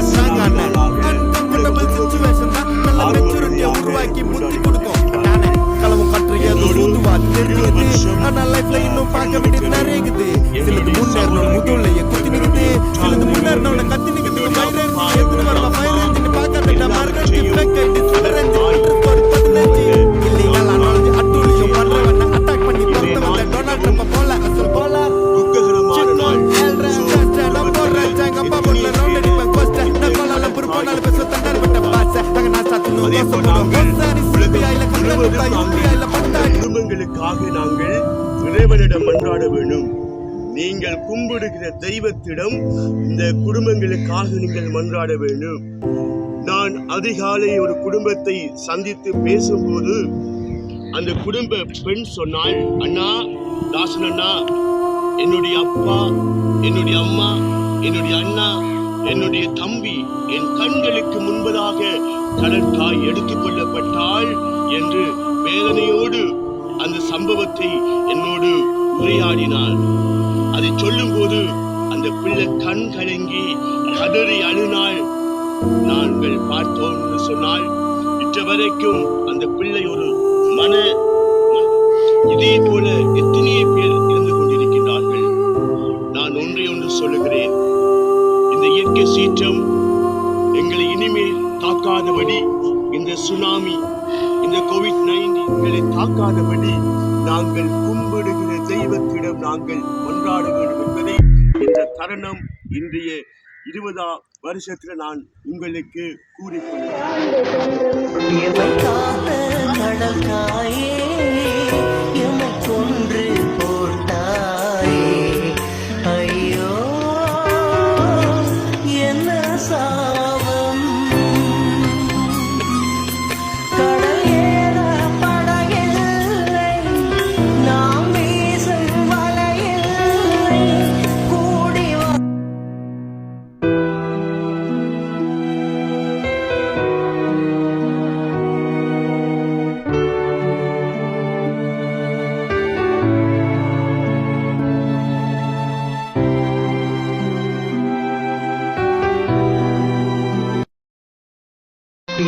நம்ம ஸ்ட்ராங் ஆனேன் uncomfortable situation தான் நல்ல மெச்சூரிட்டியை உருவாக்கி புத்தி கொடுக்கும் நானே களவு கட்டுறிய சூதுவா தெரியுது. ஆனால் லைஃப்ல இன்னும் பார்க்க வேண்டியது நிறைய இருக்குது. குடும்பங்களுக்காக நாங்கள் இறைவனிடம் மன்றாட வேண்டும் நீங்கள் கும்பிடுகிற தெய்வத்திடம் இந்த குடும்பங்களுக்காக நீங்கள் மன்றாட வேண்டும் நான் அதிகாலை ஒரு குடும்பத்தை சந்தித்து பேசும்போது அந்த குடும்ப பெண் சொன்னால் அண்ணா தாசன் அண்ணா என்னுடைய அப்பா என்னுடைய அம்மா என்னுடைய அண்ணா என்னுடைய தம்பி என் கண்களுக்கு முன்பதாக கடற்காய் எடுத்துக் கொள்ளப்பட்டால் என்று வேதனையோடு அந்த சம்பவத்தை என்னோடு உரையாடினாள். அதை சொல்லும்போது அந்த பிள்ளை கண் கலங்கி கதறி அழுனாள். நாங்கள் பார்த்தோம் என்று சொன்னால் இற்ற வரைக்கும் அந்த பிள்ளை ஒரு மன சுனாமி. இந்த கோவிட் நைன்டீன்களை தாக்காதபடி நாங்கள் கும்பிடுகிற தெய்வத்திடம் நாங்கள் கொண்டாட வேண்டும் என்பதை இந்த தருணம் இன்றைய இருபதாம் வருஷத்துல நான் உங்களுக்கு கூறிக்கொள்கிறேன்.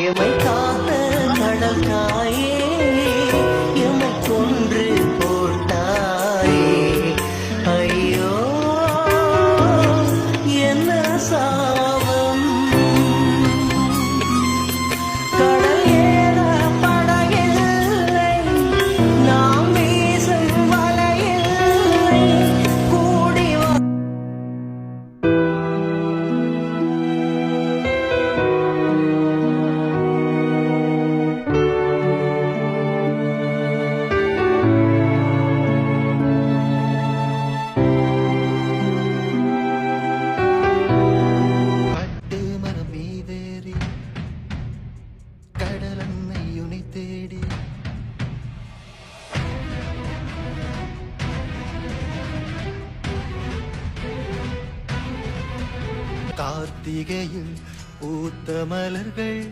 எமை காத்த கடல் காயே எமை கொன்று போட்டாயே. ஐயோ என்ன சாவ கார்த்திகையில் பூத்த மலர்கள்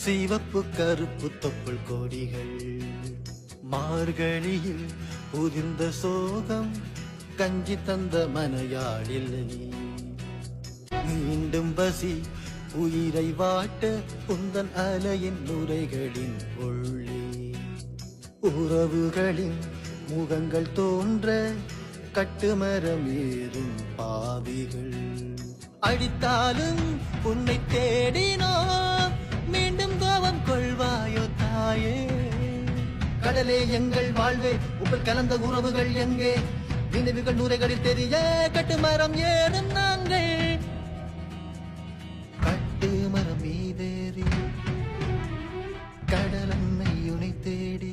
சிவப்பு கருப்பு தொப்புள் கொடிகள். மார்கழியில் புதிர்ந்த சோகம் கஞ்சி தந்த மனையாளில்லை மீண்டும் பசி உயிரை வாட்ட உந்தன் அலையின் நுரைகளின் உள்ளே உறவுகளின் முகங்கள் தோன்ற கட்டுமரம் ஏறும் பாவிகள். அடித்தாலும் உன்னை தேடினோ மீண்டும் கோபம் கொள்வாயோ தாயே? கடலே எங்கள் வாழ்வே உங்கள் கலந்த உறவுகள் எங்கே? நினைவுகள் நூறைகளில் தெரிய கட்டுமரம் ஏறும் நாங்கள். கட்டுமரம் மீதேறி கடலன்னை உனை தேடி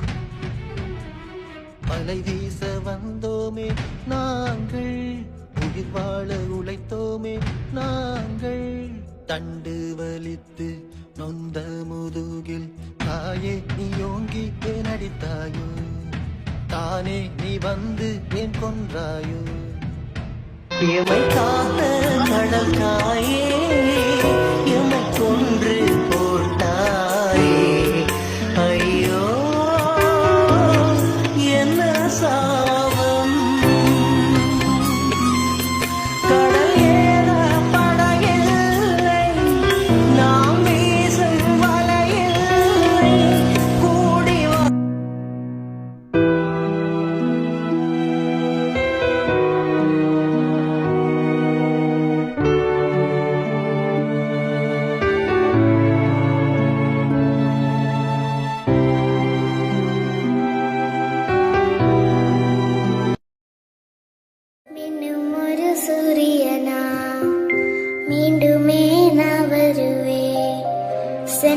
மலை வீச வந்த உழைத்தோமே நாங்கள் உயிர் வாழ உழைத்தோமே நாங்கள் தண்டு வலித்து நொந்த முதுகில் தாயே நீ யோங்கி ஏன் அடித்தாயோ? தானே நீ வந்து ஏன் கொன்றாயோ? எமை காத்த கடல் தாயே கொன்று போட்டாயே. ஐயோ என்ன சா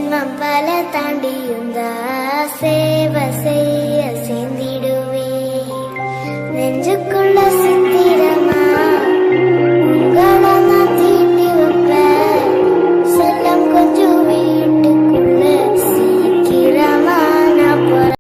ஜென்மம் பல தாண்டியுந்தா சேவை செய்ய சேர்ந்திடுவே நெஞ்சுக்குள்ள